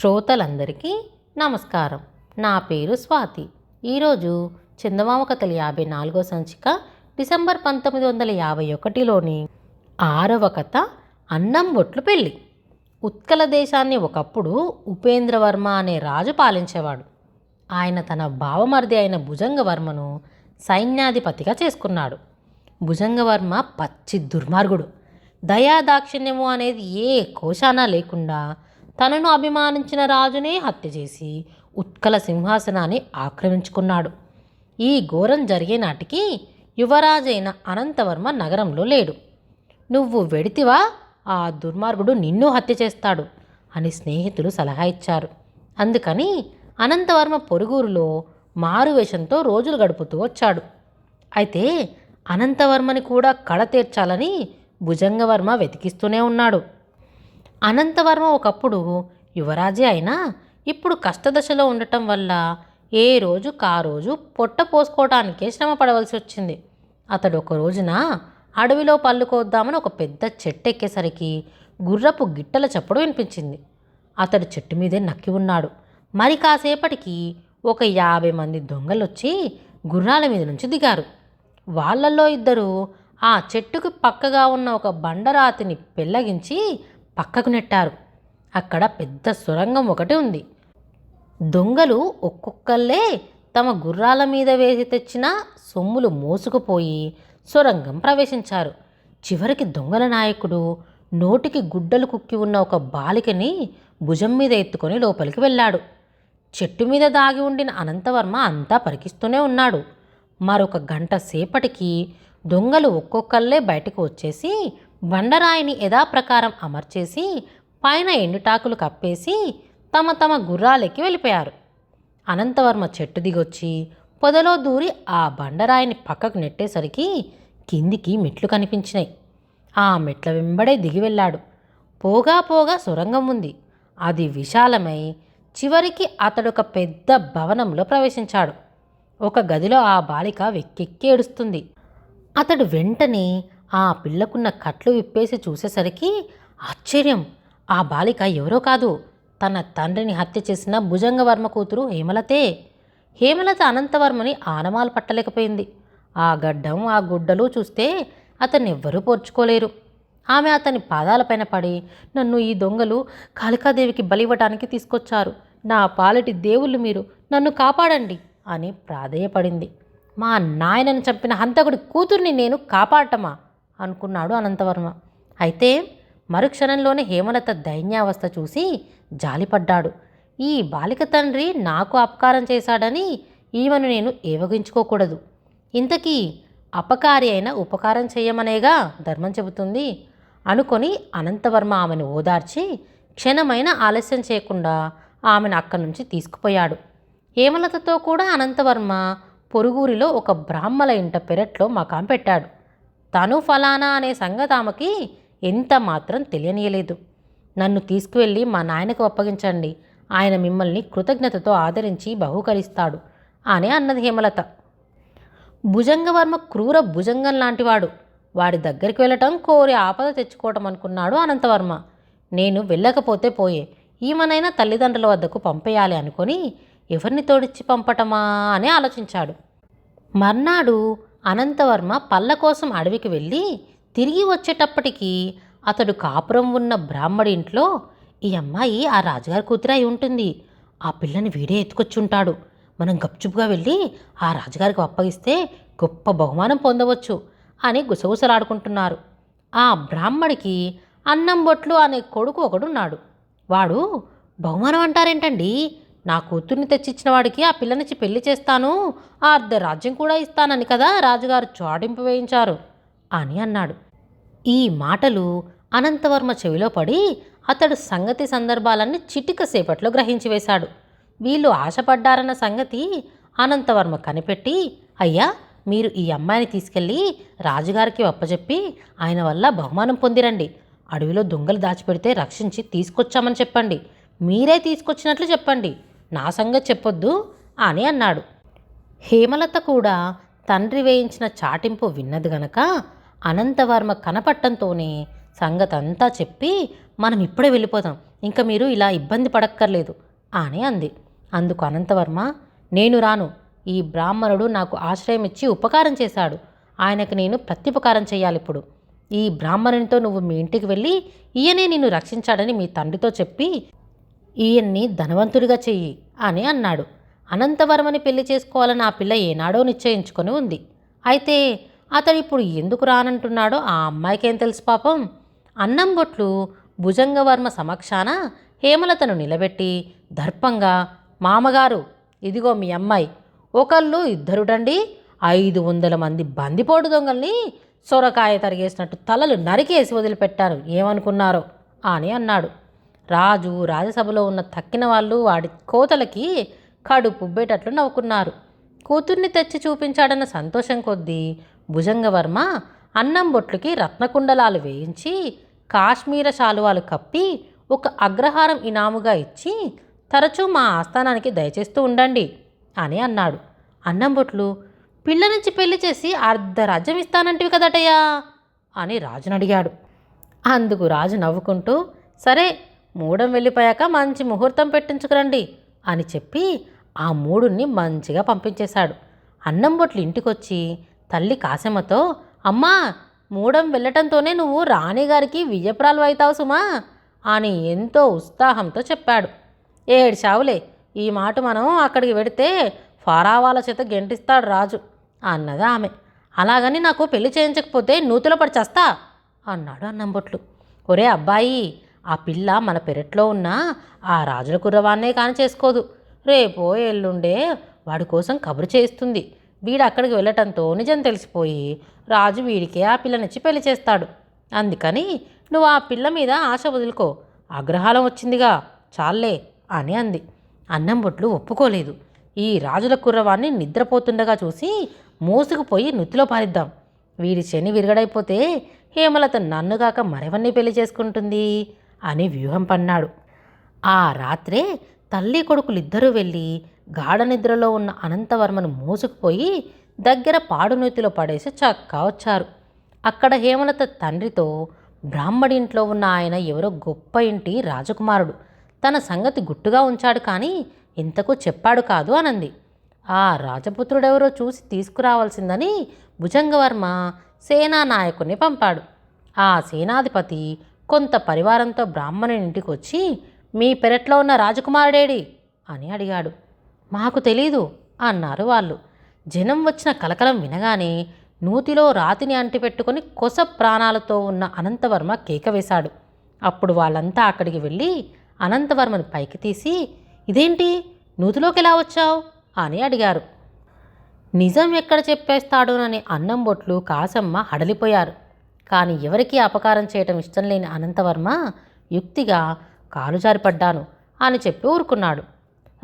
శ్రోతలందరికీ నమస్కారం. నా పేరు స్వాతి. ఈరోజు చందమామ కథలు యాభై నాలుగో సంచిక డిసెంబర్ పంతొమ్మిది వందల యాభై ఒకటిలోని ఆరవ కథ అన్నం బొట్లు పెళ్ళి. ఉత్కల దేశాన్ని ఒకప్పుడు ఉపేంద్రవర్మ అనే రాజు పాలించేవాడు. ఆయన తన బావమరిది అయిన భుజంగవర్మను సైన్యాధిపతిగా చేసుకున్నాడు. భుజంగవర్మ పచ్చి దుర్మార్గుడు. దయాదాక్షిణ్యము అనేది ఏ కోశానా లేకుండా తనను అభిమానించిన రాజునే హత్య చేసి ఉత్కల సింహాసనాన్ని ఆక్రమించుకున్నాడు. ఈ ఘోరం జరిగే నాటికి యువరాజైన అనంతవర్మ నగరంలో లేడు. నువ్వు వెడితివా? ఆ దుర్మార్గుడు నిన్ను హత్య చేస్తాడు అని స్నేహితులు సలహా ఇచ్చారు. అందుకని అనంతవర్మ పొరుగురులో మారువేషంతో రోజులు గడుపుతూ వచ్చాడు. అయితే అనంతవర్మని కూడా కడ తీర్చాలని భుజంగవర్మ వెతికిస్తూనే ఉన్నాడు. అనంతవర్మ ఒకప్పుడు యువరాజే అయినా ఇప్పుడు కష్టదశలో ఉండటం వల్ల ఏ రోజు కా రోజు పొట్ట పోసుకోవడానికే శ్రమ పడవలసి వచ్చింది. అతడు ఒక రోజున అడవిలో పళ్ళు కోద్దామని ఒక పెద్ద చెట్టు ఎక్కేసరికి గుర్రపు గిట్టల చప్పుడు వినిపించింది. అతడు చెట్టు మీదే నక్కి ఉన్నాడు. మరి కాసేపటికి ఒక యాభై మంది దొంగలు వచ్చి గుర్రాల మీద నుంచి దిగారు. వాళ్ళల్లో ఇద్దరు ఆ చెట్టుకు పక్కగా ఉన్న ఒక బండరాతిని పెళ్ళగించి పక్కకు నెట్టారు. అక్కడ పెద్ద సొరంగం ఒకటి ఉంది. దొంగలు ఒక్కొక్కళ్ళే తమ గుర్రాల మీద వేసి తెచ్చిన సొమ్ములు మోసుకుపోయి సొరంగం ప్రవేశించారు. చివరికి దొంగల నాయకుడు నోటికి గుడ్డలు కుక్కి ఉన్న ఒక బాలికని భుజం మీద ఎత్తుకొని లోపలికి వెళ్ళాడు. చెట్టు మీద దాగి ఉండిన అనంతవర్మ అంతా పరికిస్తూనే ఉన్నాడు. మరొక గంట సేపటికి దొంగలు ఒక్కొక్కళ్ళే బయటకు వచ్చేసి బండరాయిని యథాప్రకారం అమర్చేసి పైన ఎండుటాకులు కప్పేసి తమ తమ గుర్రాలెక్కి వెళ్ళిపోయారు. అనంతవర్మ చెట్టు దిగొచ్చి పొదలో దూరి ఆ బండరాయిని పక్కకు నెట్టేసరికి కిందికి మెట్లు కనిపించినాయి. ఆ మెట్ల వెంబడే దిగి వెళ్ళాడు. పోగా పోగా సొరంగం ఉంది. అది విశాలమై చివరికి అతడొక పెద్ద భవనంలో ప్రవేశించాడు. ఒక గదిలో ఆ బాలిక వెక్కెక్కి ఏడుస్తుంది. అతడు వెంటనే ఆ పిల్లకున్న కట్లు విప్పేసి చూసేసరికి ఆశ్చర్యం. ఆ బాలిక ఎవరో కాదు. తన తండ్రిని హత్య చేసిన భుజంగవర్మ కూతురు హేమలతే. హేమలత అనంతవర్మని ఆనమాలు పట్టలేకపోయింది. ఆ గడ్డం ఆ గుడ్డలు చూస్తే అతన్ని ఎవ్వరూ పోర్చుకోలేరు. ఆమె అతని పాదాలపైన పడి నన్ను ఈ దొంగలు కాళికాదేవికి బలివ్వటానికి తీసుకొచ్చారు. నా పాలటి దేవుళ్ళు మీరు. నన్ను కాపాడండి అని ప్రాధేయపడింది. మా నాయనను చంపిన హంతకుడి కూతుర్ని నేను కాపాడటమా? అనుకున్నాడు అనంతవర్మ. అయితే మరుక్షణంలోనే హేమలత దైన్యావస్థ చూసి జాలిపడ్డాడు. ఈ బాలిక తండ్రి నాకు అపకారం చేశాడని ఈమెను నేను ఏవగించుకోకూడదు. ఇంతకీ అపకారి అయిన ఉపకారం చేయమనేగా ధర్మం చెబుతుంది అనుకొని అనంతవర్మ ఆమెను ఓదార్చి క్షణమైన ఆలస్యం చేయకుండా ఆమెను అక్కడి నుంచి తీసుకుపోయాడు. హేమలతతో కూడా అనంతవర్మ పొరుగురిలో ఒక బ్రాహ్మల ఇంట పెరట్లో మకాం పెట్టాడు. తను ఫలానా అనే సంగతి ఆమెకి ఎంత మాత్రం తెలియనీయలేదు. నన్ను తీసుకువెళ్ళి మా నాయనకు అప్పగించండి. ఆయన మిమ్మల్ని కృతజ్ఞతతో ఆదరించి బహుకరిస్తాడు అని అన్నది హేమలత. భుజంగవర్మ క్రూర భుజంగం లాంటివాడు. వాడి దగ్గరికి వెళ్ళటం కోరి ఆపద తెచ్చుకోవటం అనుకున్నాడు అనంతవర్మ. నేను వెళ్ళకపోతే పోయే. ఈమెనైనా తల్లిదండ్రుల వద్దకు పంపేయాలి అనుకొని ఎవరిని తోడిచ్చి పంపటమా అని ఆలోచించాడు. మర్నాడు అనంతవర్మ పళ్ళ కోసం అడవికి వెళ్ళి తిరిగి వచ్చేటప్పటికి అతడు కాపురం ఉన్న బ్రాహ్మడి ఇంట్లో ఈ అమ్మాయి ఆ రాజుగారి కూతురు అయి ఉంటుంది. ఆ పిల్లని వీడే ఎత్తుకొచ్చుంటాడు. మనం గప్చుపుగా వెళ్ళి ఆ రాజుగారికి అప్పగిస్తే గొప్ప బహుమానం పొందవచ్చు అని గుసగుసలాడుకుంటున్నారు. ఆ బ్రాహ్మడికి అన్నం బొట్లు అనే కొడుకు ఒకడున్నాడు. వాడు బహుమానం అంటారేంటండి? నా కూతుర్ని తెచ్చిచ్చిన వాడికి ఆ పిల్లనిచ్చి పెళ్ళి చేస్తాను. ఆ అర్ధ రాజ్యం కూడా ఇస్తానని కదా రాజుగారు చాడింపు వేయించారు అని అన్నాడు. ఈ మాటలు అనంతవర్మ చెవిలో పడి అతడు సంగతి సందర్భాలన్నీ చిటిక సేపట్లో గ్రహించి వేశాడు. వీళ్ళు ఆశపడ్డారన్న సంగతి అనంతవర్మ కనిపెట్టి అయ్యా మీరు ఈ అమ్మాయిని తీసుకెళ్ళి రాజుగారికి అప్పచెప్పి ఆయన వల్ల బహుమానం పొందిరండి. అడవిలో దొంగలు దాచిపెడితే రక్షించి తీసుకొచ్చామని చెప్పండి. మీరే తీసుకొచ్చినట్లు చెప్పండి. నా సంగతి చెప్పొద్దు అని అన్నాడు. హేమలత కూడా తండ్రి వేయించిన చాటింపు విన్నది గనక అనంతవర్మ కనపట్టంతోనే సంగతంతా చెప్పి మనం ఇప్పుడే వెళ్ళిపోదాం ఇంకా మీరు ఇలా ఇబ్బంది పడక్కర్లేదు అని అంది. అందుకు అనంతవర్మ నేను రాను. ఈ బ్రాహ్మణుడు నాకు ఆశ్రయం ఇచ్చి ఉపకారం చేశాడు. ఆయనకు నేను ప్రత్యుపకారం చేయాలి ఇప్పుడు ఈ బ్రాహ్మణునితో నువ్వు మీ ఇంటికి వెళ్ళి ఈయనే నిన్ను రక్షించాడని మీ తండ్రితో చెప్పి ఈయన్ని ధనవంతుడిగా చెయ్యి అని అన్నాడు. అనంతవర్మని పెళ్ళి చేసుకోవాలని ఆ పిల్ల ఏనాడో నిశ్చయించుకొని ఉంది. అయితే అతడు ఇప్పుడు ఎందుకు రానంటున్నాడో ఆ అమ్మాయికేం తెలుసు పాపం? అన్నం బొట్లు భుజంగవర్మ సమక్షాన హేమలతను నిలబెట్టి దర్పంగా మామగారు ఇదిగో మీ అమ్మాయి ఒకళ్ళు ఇద్దరుడండి ఐదు వందల మంది బందిపోటు దొంగల్ని సొరకాయ తరిగేసినట్టు తలలు నరికేసి వదిలిపెట్టారు. ఏమనుకున్నారో? అని అన్నాడు. రాజు రాజసభలో ఉన్న తక్కిన వాళ్ళు వాడి కోతలకి కడుపుబ్బేటట్లు నవ్వుకున్నారు. కూతుర్ని తెచ్చి చూపించాడన్న సంతోషం కొద్దీ భుజంగవర్మ అన్నం బొట్లుకి రత్నకుండలాలు వేయించి కాశ్మీర శాలువాలు కప్పి ఒక అగ్రహారం ఇనాముగా ఇచ్చి తరచూ మా ఆస్థానానికి దయచేస్తూ ఉండండి అని అన్నాడు. అన్నం బొట్లు పిల్ల నుంచి పెళ్ళి చేసి అర్ధరాజ్యం ఇస్తానంటివి కదటయ్యా అని రాజును అడిగాడు అందుకు రాజు నవ్వుకుంటూ సరే మూడం వెళ్ళిపోయాక మంచి ముహూర్తం పెట్టించుకురండి అని చెప్పి ఆ మూడుని మంచిగా పంపించేశాడు. అన్నం బొట్లు ఇంటికొచ్చి తల్లి కాసమ్మతో అమ్మా మూడం వెళ్ళటంతోనే నువ్వు రాణిగారికి విజయప్రాలు అవుతావు సుమా అని ఎంతో ఉత్సాహంతో చెప్పాడు. ఏడు చావులే ఈ మాట మనం అక్కడికి వెడితే ఫారావాల చేత గెంటిస్తాడు రాజు అన్నది ఆమె. అలాగని నాకు పెళ్ళి చేయించకపోతే నూతులో పడి చేస్తా అన్నాడు అన్నంబొట్లు ఒరే అబ్బాయి ఆ పిల్ల మన పెరట్లో ఉన్న ఆ రాజుల కుర్రవాన్నే కాని చేసుకోదు. రేపో ఎల్లుండే వాడి కోసం కబురు చేయిస్తుంది. వీడు అక్కడికి వెళ్ళటంతో నిజం తెలిసిపోయి రాజు వీడికే ఆ పిల్లనిచ్చి పెళ్ళి చేస్తాడు. అందుకని నువ్వు ఆ పిల్ల మీద ఆశ వదులుకో. అగ్రహాలం వచ్చిందిగా. చాలే అని అంది. అన్నం బొట్లు ఒప్పుకోలేదు. ఈ రాజుల కుర్రవాన్ని నిద్రపోతుండగా చూసి మోసుకుపోయి నుత్తిలో పారిద్దాం వీడి శని విరగడైపోతే హేమలత నన్ను కాక మరెవరిని పెళ్ళి చేసుకుంటుంది? అని వ్యూహం పన్నాడు. ఆ రాత్రే తల్లి కొడుకులిద్దరూ వెళ్ళి గాఢ నిద్రలో ఉన్న అనంతవర్మను మోసుకుపోయి దగ్గర పాడునూతిలో పడేసి చక్కా వచ్చారు. అక్కడ హేమలత తండ్రితో బ్రాహ్మడి ఇంట్లో ఉన్న ఆయన ఎవరో గొప్ప ఇంటి రాజకుమారుడు. తన సంగతి గుట్టుగా ఉంచాడు కానీ ఇంతకు చెప్పాడు కాదు అనంది. ఆ రాజపుత్రుడెవరో చూసి తీసుకురావాల్సిందని భుజంగవర్మ సేనా నాయకుని పంపాడు. ఆ సేనాధిపతి కొంత పరివారంతో బ్రాహ్మణుని ఇంటికి వచ్చి మీ పెరట్లో ఉన్న రాజకుమారుడేడి? అని అడిగాడు. మాకు తెలీదు అన్నారు వాళ్ళు. జనం వచ్చిన కలకలం వినగానే నూతిలో రాతిని అంటిపెట్టుకొని కొస ప్రాణాలతో ఉన్న అనంతవర్మ కేక వేశాడు. అప్పుడు వాళ్ళంతా అక్కడికి వెళ్ళి అనంతవర్మని పైకి తీసి ఇదేంటి? నూతిలోకి ఎలా వచ్చావు? అని అడిగారు. నిజం ఎక్కడ చెప్పేస్తాడోనని అన్నం బొట్లు కాసమ్మ హడలిపోయారు. కానీ ఎవరికీ అపకారం చేయటం ఇష్టం లేని అనంతవర్మ యుక్తిగా కాలు జారిపడ్డాను అని చెప్పి ఊరుకున్నాడు.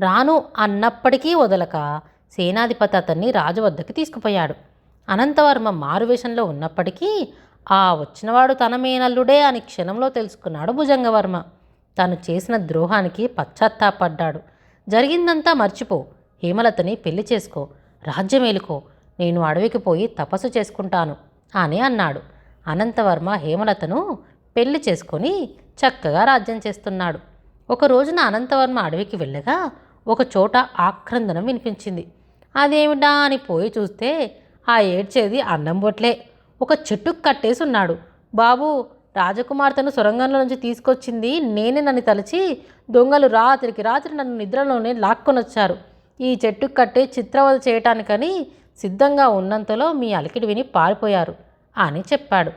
రాను అన్నప్పటికీ వదలక సేనాధిపతి అతన్ని రాజు వద్దకు తీసుకుపోయాడు. అనంతవర్మ మారువేషంలో ఉన్నప్పటికీ ఆ వచ్చినవాడు తన మేనల్లుడే అని క్షణంలో తెలుసుకున్నాడు భుజంగవర్మ. తను చేసిన ద్రోహానికి పశ్చాత్తాపడ్డాడు. జరిగిందంతా మర్చిపో హేమలతని పెళ్ళి చేసుకో రాజ్యమేలుకో నేను అడవికి పోయి తపస్సు చేసుకుంటాను అని అన్నాడు. అనంతవర్మ హేమలతను పెళ్ళి చేసుకొని చక్కగా రాజ్యం చేస్తున్నాడు. ఒక రోజున అనంతవర్మ అడవికి వెళ్ళగా ఒక చోట ఆక్రందనం వినిపించింది. అదేమిటా అని పోయి చూస్తే ఆ ఏడ్చేది అన్నం బొట్లే. ఒక చెట్టుకు కట్టేసి ఉన్నాడు బాబు రాజకుమార్తెను సొరంగంలో నుంచి తీసుకొచ్చింది. నేనే నన్ను తలచి దొంగలు రాత్రికి రాత్రి నన్ను నిద్రలోనే లాక్కొనొచ్చారు. ఈ చెట్టుకు కట్టే చిత్రవద చేయటానికని సిద్ధంగా ఉన్నంతలో మీ అలికిడి విని పారిపోయారు. అని చెప్పాడు.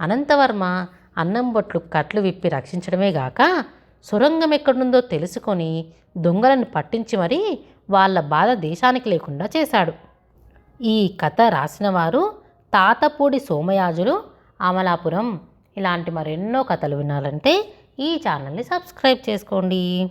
అనంతవర్మ అన్నం బొట్లు కట్లు విప్పి రక్షించడమే గాక సొరంగం ఎక్కడుందో తెలుసుకొని దొంగలను పట్టించి మరీ వాళ్ళ బాధ దేశానికి లేకుండా చేశాడు. ఈ కథ రాసినవారు తాతపూడి సోమయాజులు. అమలాపురం. ఇలాంటి మరెన్నో కథలు వినాలంటే ఈ ఛానల్ని సబ్స్క్రైబ్ చేసుకోండి.